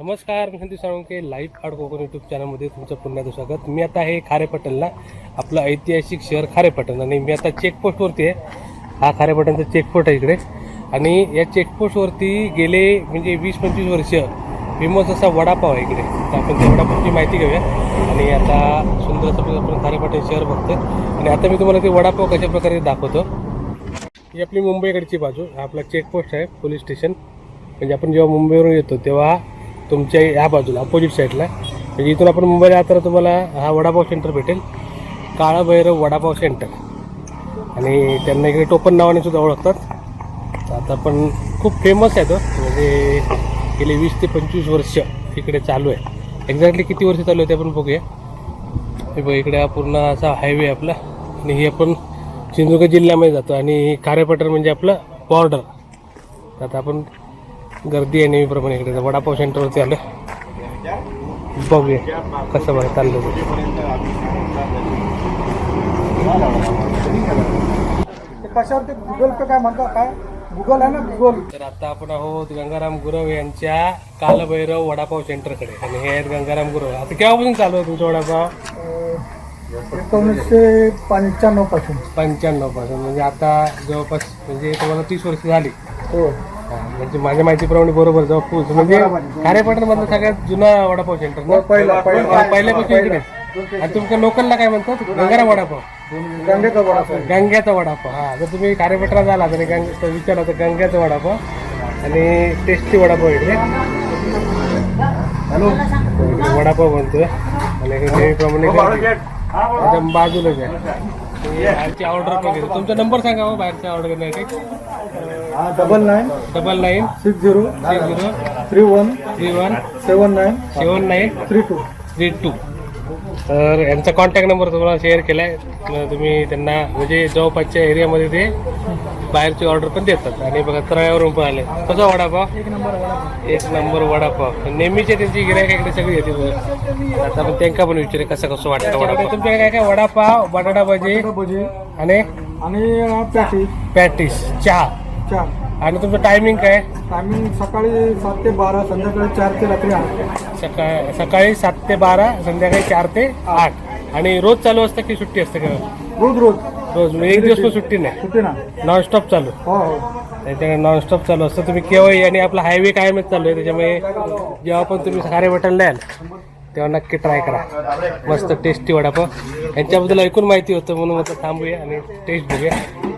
नमस्कार मी Sandeep Salunke live art Konkan YouTube चॅनलमध्ये तुमचं पुन्हा एकदा स्वागत. मी आता आहे खारेपटणला आपलं ऐतिहासिक शहर खारेपटण आणि मी आता चेकपोस्टवरती आहे. हा खारेपटणचा चेकपोस्ट आहे इकडे. आणि या चेकपोस्टवरती गेले म्हणजे वीस पंचवीस वर्ष फेमस असा वडापाव आहे इकडे. तर आपण त्या वडापावची माहिती घेऊया. आणि आता सुंदर असं आपण खारेपटण शहर बघतोय. आणि आता मी तुम्हाला ते वडापाव कशा प्रकारे दाखवतो. ही आपली मुंबईकडची बाजू. हा आपला चेकपोस्ट आहे पोलीस स्टेशन. म्हणजे आपण जेव्हा मुंबईवरून येतो तेव्हा तुमच्या ह्या बाजूला अपोजिट साईडला म्हणजे इथून आपण मुंबईला आला तर तुम्हाला हा वडापाव सेंटर भेटेल. काळा भैरव वडापाव सेंटर आणि त्यांना इकडे टोपण नावाने सुद्धा ओळखतात. आता पण खूप फेमस आहे तो म्हणजे गेले वीस ते पंचवीस वर्ष इकडे चालू आहे. एक्झॅक्टली किती वर्ष चालू आहे ते आपण बघूया. हे बघ इकडे हा पूर्ण असा हायवे आपला. आणि हे आपण सिंधुदुर्ग जिल्ह्यामध्ये जातो. आणि खारेपटण म्हणजे आपलं बॉर्डर आता आपण गर्दी आहे नेहमीप्रमाणे इकडे. वडापाव सेंटरवरती आलं बघूया कसं बरं चाललं कशावर ते गुगल पे काय म्हणतात काय? गुगल आहे ना गुगल तर आता आपण आहोत गंगाराम गुरव यांच्या कालभैरव वडापाव सेंटरकडे आणि हे आहेत गंगाराम गुरव. आता केव्हापासून चालू आहे तुमचा वडापाव? एकोणीसशे पंच्याण्णवपासून पंच्याण्णवपासून म्हणजे आता जवळपास म्हणजे तुम्हाला तीस वर्ष झाली. हा, म्हणजे माझ्या माहितीप्रमाणे बरोबर जवळ म्हणजे खारेपटण मधलं सगळ्यात जुना वडापाव सेंटर ना? पहिला पहिल्यापासून इकडे. आणि तुमच्या लोकलला काय म्हणतात? गंगाराम वडापाव. गंगेचा वडापाव. गंग्याचा वडापाव. हा जर तुम्ही खारेपटरा झाला तर गंग तर विचारला तर गंग्याचा वडापाव आणि टेस्टी वडापाव इकडे हॅलो. वडापाव बनतोय आणि नेहमीप्रमाणे. एकदम बाजूलाच आहे बाहेरची ऑर्डर घेतो तुमचा नंबर सांगा बाहेरची ऑर्डर करण्यासाठी double nine double nine six zero six zero three one three one seven nine seven nine three two three two तर यांचा कॉन्टॅक्ट नंबर तुम्हाला शेअर केला आहे तुम्ही त्यांना म्हणजे जवळपासच्या एरियामध्ये ते बाहेरची ऑर्डर पण देतात. आणि बघा तळ्यावरून पण आले. कसा वडापाव? एक नंबर एक नंबर वडापाव. नेहमीचे त्यांची गिरायक इकडे सगळी येते बघा. आता आपण त्यांना पण विचारे कसं कसं वाटतं वडापाव? तुमच्याकडे काय काय वडापाव बटाटा भजी भजी आणि आणि पॅटी. पॅटीस चहा. चार आणि तुमचं टायमिंग काय? टायमिंग सकाळी सात ते बारा संध्याकाळी चार ते रात्री आठ. सकाळ सकाळी सात ते बारा संध्याकाळी चार ते आठ. आणि रोज चालू असतं की सुट्टी असते का? रोज रोज. रोज म्हणजे एक दिवस पण सुट्टी नाही. सुट्टी ना नॉनस्टॉप चालू. हो हो. त्याच्याकडे नॉनस्टॉप चालू असतं. तुम्ही केव्हाही आणि आपला हायवे कायमच चालू आहे. त्याच्यामुळे जेव्हा पण तुम्ही खारे बटन द्याल तेव्हा नक्की ट्राय करा. मस्त टेस्टी वडापाव. यांच्याबद्दल ऐकून माहिती होतं म्हणून म्हटलं थांबूया आणि टेस्ट बघूया.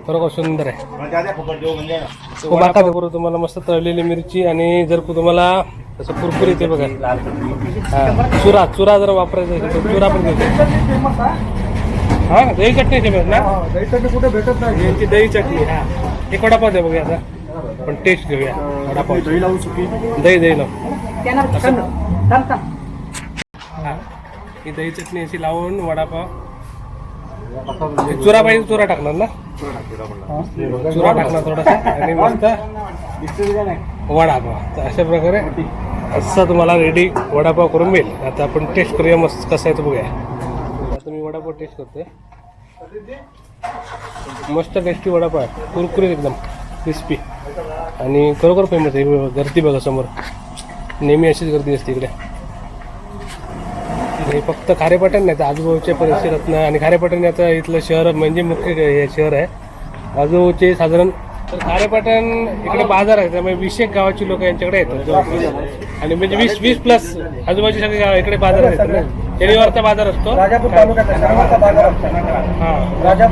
बरोबर सुंदर आहे. तो बाका बरोबर तुम्हाला मस्त तळलेली मिरची आणि जर तुम्हाला असं कुरकुरीत आहे बघा. हा चुरा चुरा जर वापरायचा असेल तर चुरा पण घेतो हा दही चटणी फेमस ना? हा, दहीसाठी कुठे भेटत नाही. यांची दही चटणी हा. एक वडापाव दे बघूया आता. पण टेस्ट घेऊया. वडापाव. दही लावून सुकी. दही दही लाव हा. ही दही चटणी अशी लावून वडापाव चुरा पाहिजे चुरा टाकणार ना? चुरा टाकणार थोडासा. आणि मस्त वडापाव तर अशा प्रकारे असं तुम्हाला रेडी वडापाव करून मिळेल. आता आपण टेस्ट करूया मस्त कसं आहे तो बघूया. आता मी वडापाव टेस्ट करतोय. मस्त टेस्टी वडापाव आहे. कुरकुरीत एकदम क्रिस्पी आणि खरोखर फेमस आहे. गर्दी बघा समोर. नेहमी अशीच गर्दी असते इकडे. आणि फक्त खारेपटण नाही तर आजूबाजूच्या परिसरातनं आणि खारेपटण आता इथलं शहर म्हणजे मुख्य हे शहर आहे. आजूबाजूचे साधारण तर खारेपटण इकडे बाजार आहे त्यामुळे वीस एक गावाची लोक यांच्याकडे येतात. आणि म्हणजे वीस वीस प्लस आजूबाजूचे सगळे गाव इकडे बाजार येतात ना. शनिवारचा बाजार असतो. हा.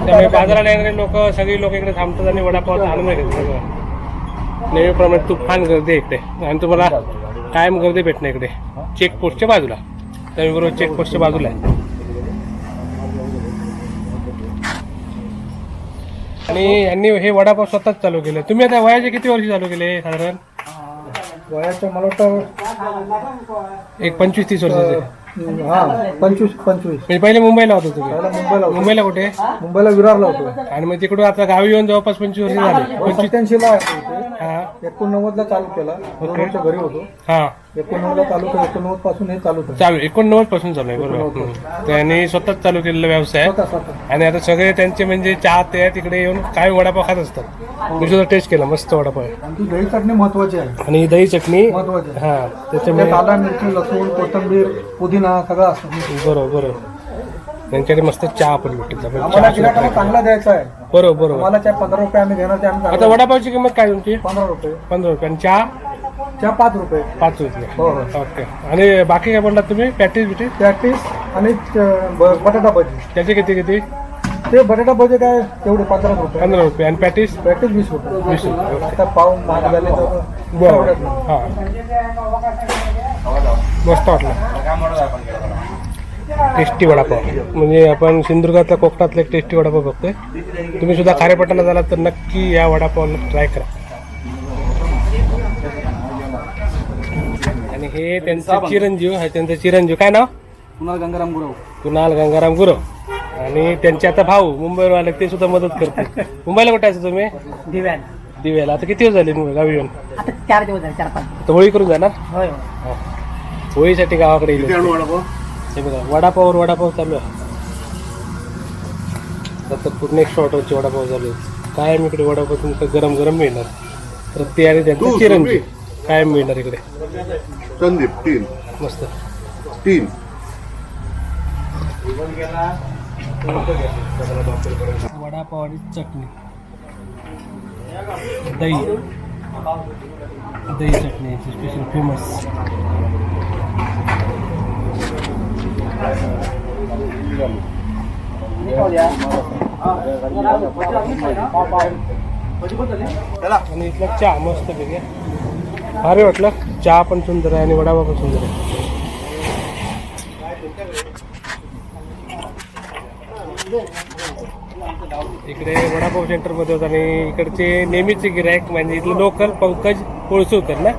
त्यामुळे बाजाराला येणारे लोक सगळी लोक इकडे थांबतात आणि वडापावचा आनंद घेतात. नेहमीप्रमाणे तुफान गर्दी इकडे. आणि तुम्हाला कायम गर्दी भेटणार इकडे. चेकपोस्टच्या बाजूला. बरोबर चेकपोस्टच्या बाजूला आहे. आणि यांनी हे वडापाव स्वतःच चालू केले. तुम्ही आता वयाचे किती वर्ष चालू केले साधारण? वयाचं मला वाटतं एक पंचवीस तीस वर्षाचे. हा पंचवीस पंचवीस. म्हणजे पहिले मुंबईला होतो तुम्ही. मुंबईला मुंबईला कुठे? मुंबईला विरारला होतो. आणि मग तिकडून आता गावी येऊन जवळपास पंचवीस वर्ष झाली. पंचवीस सत्याऐंशीला हा. एकोणनव्वदला चालू केला. वर्ष घरी होतो. हा. एकोणनव्वदला चालू केला. एकोणनव्वदपासून हे चालू चालू. एकोणनव्वदपासून चालू आहे. बरोबर. हम्म. त्यांनी स्वतःच चालू केलेला व्यवसाय. आहे. स्वतः स्वतः. आणि आता सगळे त्यांचे म्हणजे चहा ते तिकडे येऊन काय वडापाव खात असतात. मी सुद्धा टेस्ट केला. मस्त वडापाव आहे. आणि ती दही चटणी महत्वाची आहे. आणि दही चटणी महत्वाची आहे. हा. त्याच्यामुळे त्यात आला मिरची लसूण कोथिंबीर पुदिना सगळं असतं. बरोबर बरोबर. त्यांच्याकडे मस्त चहा पण भेटते. चहा गिरायकाला चांगला द्यायचा आहे. बरोबर बरोबर. आम्हाला चाहे पंधरा रुपये आम्ही घेणार ते आम्ही आता चांगला- वडापावची किंमत काय तुमची? पंधरा रुपये. पंधरा रुपये. आणि चहा? चहा पाच रुपये. पाच रुपये. हो हो. ओके. आणि बाकी काय म्हणतात तुम्ही? पॅटीस बिटीस? पॅटीस आणि ब- बटाटा भजी. त्याचे किती किती? ते बटाटा भजी काय तेवढे पंधरा रुपये. पंधरा रुपये. आणि पॅटीस? पॅटीस वीस रुपये. वीस रुपये. आता पाव महाग झाले तर बरं. परवडत नाही. हां. मस्त वाटलं. टेस्टी वडापाव. म्हणजे आपण सिंधुदुर्गातल्या कोकणातला एक टेस्टी वडापाव बघतोय. तुम्ही सुद्धा खारेपट्टाला झालात तर नक्की या वडापावला ट्राय करा. आणि हे त्यांचं चिरंजीव आहे त्यांचं चिरंजीव. काय नाव? कुणाल गंगाराम गुरव. कुणाल गंगाराम गुरव. आणि त्यांचे आता भाऊ मुंबईवर आले ते सुद्धा मदत करते मुंबईला कुठे असं तुम्ही? दिव्यान दिव्याला. आता किती दिवस झाले मुंबई गावी येऊन? आता चार दिवस झाले चार पाच तर होळी करून जाणार? होय. हा. होळीसाठी गावाकडे येईल. हे बघा वडापाववर वडापाव चालू आहे. आता पूर्ण एक शॉर्टवरचे वडापाव चालू आहे. कायम इकडे वडापाव तुमचं गरम गरम मिळणार. तर ते आणि त्यांचं चिरंजीव कायम मिळणार इकडे. संदीप तीन. मस्त. तीन. वडापाव आणि चटणी. दही. दही चटणी स्पेशल फेमस आणि इथला चहा मस्त पैकी. भारी वाटलं. चहा पण सुंदर आहे आणि वडापाव पण सुंदर आहे. इकडे वडापाव सेंटरमध्ये होत आणि इकडचे नेहमीचे गिरायक म्हणजे इथले लोकल पंकज कोळसूकर ना?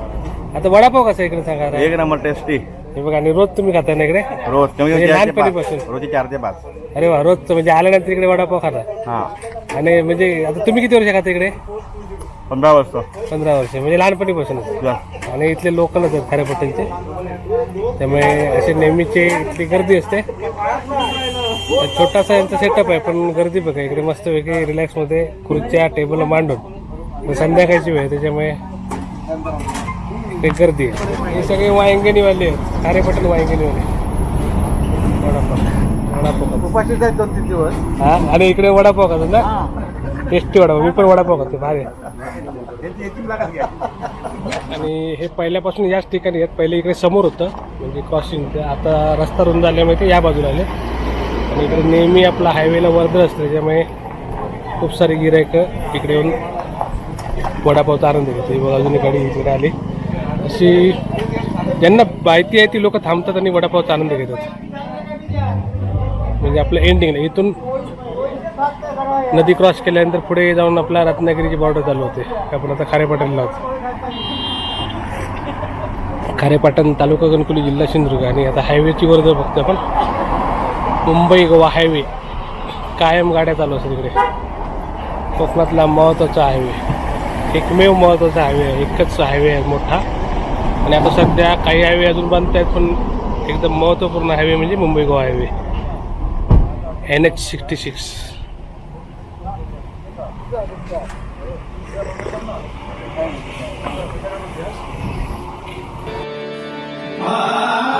आता वडापाव कसा आहे इकडे सांगा एक नंबर टेस्टी हे बघा आणि रोज तुम्ही खाता ना इकडे? रोज कमी म्हणजे कमी चार ते लहानपणीपासून? पाच. रोजचे चार ते पाच. अरे वा रोजचं म्हणजे आल्यानंतर इकडे वडापाव खाता. हा. आणि म्हणजे आता तुम्ही किती वर्ष खाता इकडे? पंधरा वाजता पंधरा वर्ष म्हणजे लहानपणीपासूनच जास्त. आणि इथले लोकलच आहेत खऱ्या पट्ट्यांचे. त्यामुळे असे नेहमीचे इथली गर्दी असते. तर छोटासा यांचा सेटअप आहे पण गर्दी बघा इकडे मस्तपैकी रिलॅक्समध्ये खुर्च्या टेबल मांडून. तर संध्याकाळची वेळ आहे, त्याच्यामुळे ते गर्दी. आहे हे सगळे वायंगणीवाले आहेत. खारेपट्टण वायंगणीवाले. वडापाव. वडापाव. उपाशीच आहेत दोन तीन दिवस. हा? आणि इकडे वडापाव खातो ना? टेस्टी वडापाव. मी पण वडापाव खातो. भारी. आणि हे पहिल्यापासून याच ठिकाणी आहेत. पहिले इकडे समोर होतं. म्हणजे क्रॉसिंग आता रस्ता रुंद झाल्यामुळे ते या बाजूला आले. आणि इकडे नेहमी आपला हायवेला वर्दळ असतं. त्याच्यामुळे खूप सारी गिरायकं इकडे येऊन वडापावचा आनंद घेतो. ही बघा अजून गाडी इकडे आली. अशी ज्यांना माहिती आहे ती लोक थांबतात आणि वडापावचा आनंद घेतात. म्हणजे आपलं एंडिंग इथून नदी क्रॉस केल्यानंतर पुढे जाऊन आपला रत्नागिरीची बॉर्डर चालू होते. आपण आता खारेपाटणला आहोत खारेपाटण तालुका गणकुली जिल्हा सिंधुदुर्ग आणि आता हायवेची वर जर बघतो आपण. मुंबई गोवा हायवे कायम गाड्या चालू असतात इकडे. कोकणातला महत्त्वाचा हायवे एकमेव महत्त्वाचा हायवे आहे. एकच हायवे आहे मोठा. आणि आता सध्या काही हायवे अजून बनत आहेत पण एकदम महत्त्वपूर्ण हायवे म्हणजे Mumbai Goa highway N H sixty six Ah.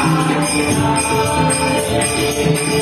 Thank you.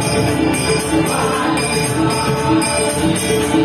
Thank you.